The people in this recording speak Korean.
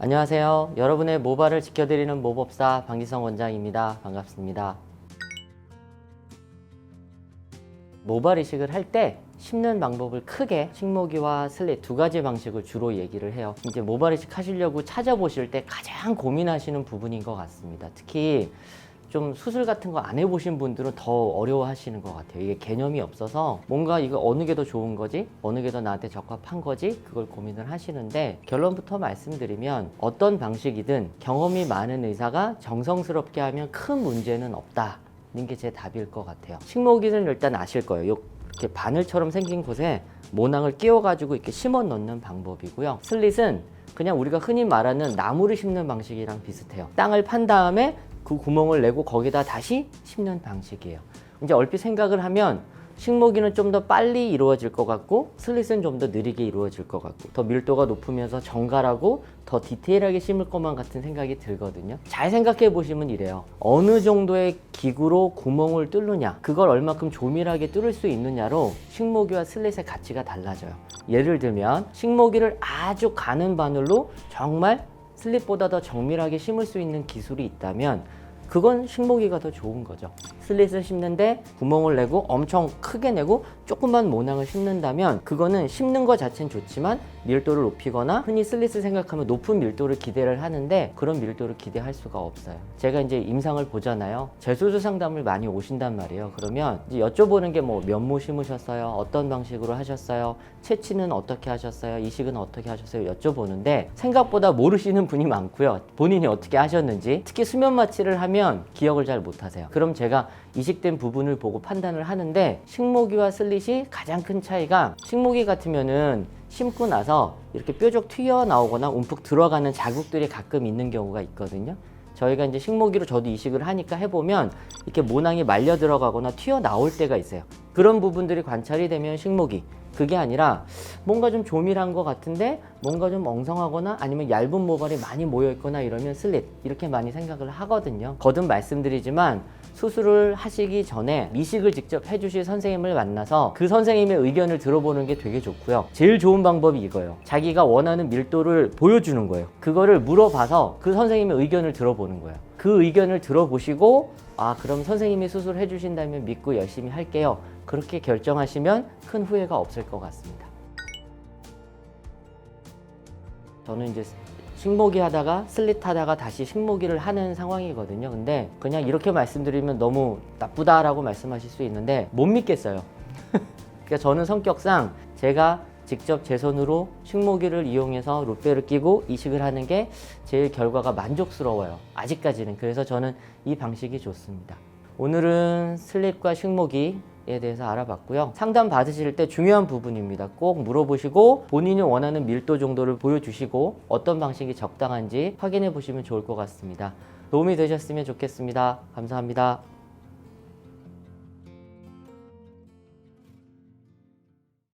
안녕하세요. 여러분의 모발을 지켜드리는 모법사 방기성 원장입니다. 반갑습니다. 모발 이식을 할 때 심는 방법을 크게 식모기와 슬릿 두 가지 방식을 주로 얘기를 해요. 이제 모발 이식 하시려고 찾아보실 때 가장 고민하시는 부분인 것 같습니다. 특히 좀 수술 같은 거 안 해보신 분들은 더 어려워하시는 것 같아요. 이게 개념이 없어서 뭔가 이거 어느 게 더 좋은 거지? 어느 게 더 나한테 적합한 거지? 그걸 고민을 하시는데 결론부터 말씀드리면 어떤 방식이든 경험이 많은 의사가 정성스럽게 하면 큰 문제는 없다. 는 게 제 답일 것 같아요. 식모기는 일단 아실 거예요. 요 이렇게 바늘처럼 생긴 곳에 모낭을 끼워가지고 이렇게 심어 넣는 방법이고요. 슬릿은 그냥 우리가 흔히 말하는 나무를 심는 방식이랑 비슷해요. 땅을 판 다음에 그 구멍을 내고 거기다 다시 심는 방식이에요. 이제 얼핏 생각을 하면 식모기는 좀 더 빨리 이루어질 것 같고 슬릿은 좀 더 느리게 이루어질 것 같고 더 밀도가 높으면서 정갈하고 더 디테일하게 심을 것만 같은 생각이 들거든요. 잘 생각해 보시면 이래요. 어느 정도의 기구로 구멍을 뚫느냐, 그걸 얼마큼 조밀하게 뚫을 수 있느냐로 식모기와 슬릿의 가치가 달라져요. 예를 들면 식모기를 아주 가는 바늘로 정말 슬릿보다 더 정밀하게 심을 수 있는 기술이 있다면 그건 식모기가 더 좋은 거죠. 슬릿을 심는데 구멍을 내고 엄청 크게 내고 조금만 모낭을 심는다면 그거는 심는 것 자체는 좋지만 밀도를 높이거나 흔히 슬릿을 생각하면 높은 밀도를 기대를 하는데 그런 밀도를 기대할 수가 없어요. 제가 이제 임상을 보잖아요. 재수술 상담을 많이 오신단 말이에요. 그러면 이제 여쭤보는 게 뭐 면모 심으셨어요? 어떤 방식으로 하셨어요? 채취는 어떻게 하셨어요? 이식은 어떻게 하셨어요? 여쭤보는데 생각보다 모르시는 분이 많고요. 본인이 어떻게 하셨는지 특히 수면 마취를 하면 기억을 잘 못하세요. 그럼 제가 이식된 부분을 보고 판단을 하는데 식모기와 슬릿이 가장 큰 차이가 식모기 같으면은 심고 나서 이렇게 뾰족 튀어나오거나 움푹 들어가는 자국들이 가끔 있는 경우가 있거든요. 저희가 이제 식모기로 저도 이식을 하니까 해보면 이렇게 모낭이 말려 들어가거나 튀어나올 때가 있어요. 그런 부분들이 관찰이 되면 식모기. 그게 아니라 뭔가 좀 조밀한 것 같은데 뭔가 좀 엉성하거나 아니면 얇은 모발이 많이 모여 있거나 이러면 슬릿 이렇게 많이 생각을 하거든요. 거듭 말씀드리지만 수술을 하시기 전에 미식을 직접 해주실 선생님을 만나서 그 선생님의 의견을 들어보는 게 되게 좋고요. 제일 좋은 방법이 이거예요. 자기가 원하는 밀도를 보여주는 거예요. 그거를 물어봐서 그 선생님의 의견을 들어보는 거예요. 그 의견을 들어보시고 아 그럼 선생님이 수술을 해주신다면 믿고 열심히 할게요. 그렇게 결정하시면 큰 후회가 없을 것 같습니다. 저는 이제 식모기 하다가 슬릿 하다가 다시 식모기를 하는 상황이거든요. 근데 그냥 이렇게 말씀드리면 너무 나쁘다라고 말씀하실 수 있는데 못 믿겠어요. 그러니까 저는 성격상 제가 직접 제 손으로 식모기를 이용해서 룻배를 끼고 이식을 하는 게 제일 결과가 만족스러워요. 아직까지는. 그래서 저는 이 방식이 좋습니다. 오늘은 슬립과 식모기 에 대해서 알아봤고요. 상담 받으실 때 중요한 부분입니다. 꼭 물어보시고 본인이 원하는 밀도 정도를 보여주시고 어떤 방식이 적당한지 확인해 보시면 좋을 것 같습니다. 도움이 되셨으면 좋겠습니다. 감사합니다.